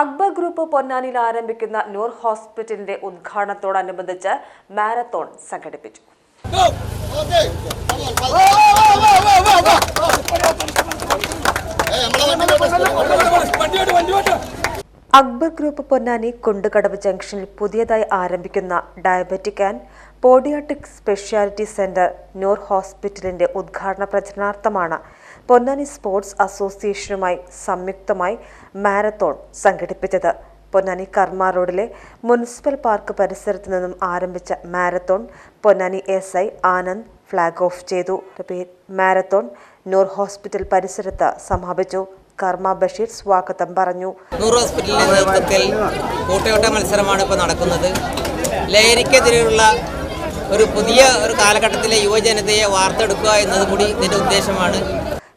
Akbar group പൊന്നാനിയിൽ ആരംഭിക്കുന്ന നൂർ ഹോസ്പിറ്റലിന്റെ ഉദ്ഘാടനത്തോടനുബന്ധിച്ച് മാരത്തോൺ സംഘടിപ്പിച്ചു. അക്ബർ ഗ്രൂപ്പ് പൊന്നാനി കുണ്ടുകടവ് ജംഗ്ഷനിൽ പുതിയതായി ആരംഭിക്കുന്ന diabetic and podiatric speciality centre Noor ഹോസ്പിറ്റലിന്റെ ഉദ്ഘാടന പ്രചരണാർത്ഥമാണ് പൊന്നാനി സ്പോർട്സ് അസോസിയേഷനുമായി സംയുക്തമായി മാരത്തോൺ സംഘടിപ്പിച്ചത്. പൊന്നാനി കർമ്മ റോഡിലെ മുനിസിപ്പൽ പാർക്ക് പരിസരത്ത് നിന്നും ആരംഭിച്ച marathon Ponnani S I Anand flag off ചെയ്തു. മാരത്തോൺ. നൂർ ഹോസ്പിറ്റൽ പരിസരത്ത് സമാപിച്ചു. കർമ്മ ബഷീർ സ്വാഗതം പറഞ്ഞു. നൂർ ഹോസ്പിറ്റലിന്റെ നേതൃത്വത്തിൽ കൂട്ടയോട്ട മത്സരമാണ് ഇപ്പോൾ നടക്കുന്നത്. ലഹരിക്കെതിരെയുള്ള ഒരു പുതിയ ഒരു കാലഘട്ടത്തിലെ യുവജനതയെ വാർത്തെടുക്കുക എന്നത് കൂടി ഇതിന്റെ ഉദ്ദേശമാണ്.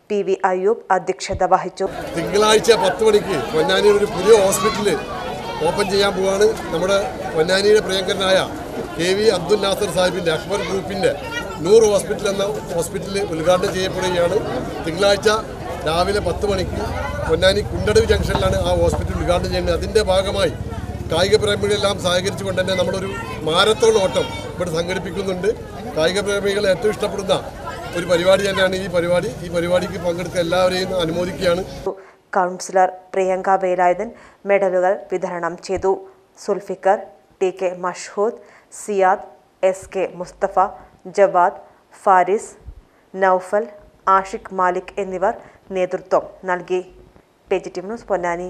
പി വി അയ്യൂബ് അധ്യക്ഷത വഹിച്ചു. തിങ്കളാഴ്ച പത്ത് മണിക്ക് പൊന്നാനിയിൽ ഒരു പുതിയ ഹോസ്പിറ്റൽ ഓപ്പൺ ചെയ്യാൻ പോവാണ് നമ്മുടെ പൊന്നാനിയുടെ പ്രിയങ്കരനായ കെ വി അബ്ദുൽ നാസർ സാഹിബിന്റെ അക്ബർ ഗ്രൂപ്പിന്റെ നൂറ് ഹോസ്പിറ്റൽ എന്ന ഹോസ്പിറ്റൽ ഉദ്ഘാടനം ചെയ്യപ്പെടുകയാണ്. തിങ്കളാഴ്ച രാവിലെ പത്ത് മണിക്ക് പൊന്നാനി കുണ്ടടവ് ജംഗ്ഷനിലാണ് ആ ഹോസ്പിറ്റൽ ഉദ്ഘാടനം ചെയ്യുന്നത്. അതിന്റെ ഭാഗമായി കായിക പ്രേമികളെല്ലാം സഹകരിച്ചുകൊണ്ട് തന്നെ നമ്മളൊരു മാരത്തോൺ ഓട്ടം ഇവിടെ സംഘടിപ്പിക്കുന്നുണ്ട്. കായിക പ്രേമികളെ ഏറ്റവും ഇഷ്ടപ്പെടുന്ന ഒരു പരിപാടി തന്നെയാണ് ഈ പരിപാടി. ഈ പരിപാടിക്ക് പങ്കെടുത്ത എല്ലാവരെയും അനുമോദിക്കുകയാണ്. കൗൺസിലർ പ്രിയങ്ക വേലായുധൻ മെഡലുകൾ വിതരണം ചെയ്തു. Zulfikar T K Mashhood Ziyad S K Mustafa Jawad Faris Noufal Ashiq Malik എന്നിവർ നേതൃത്വം നൽകി. Page news Ponnani.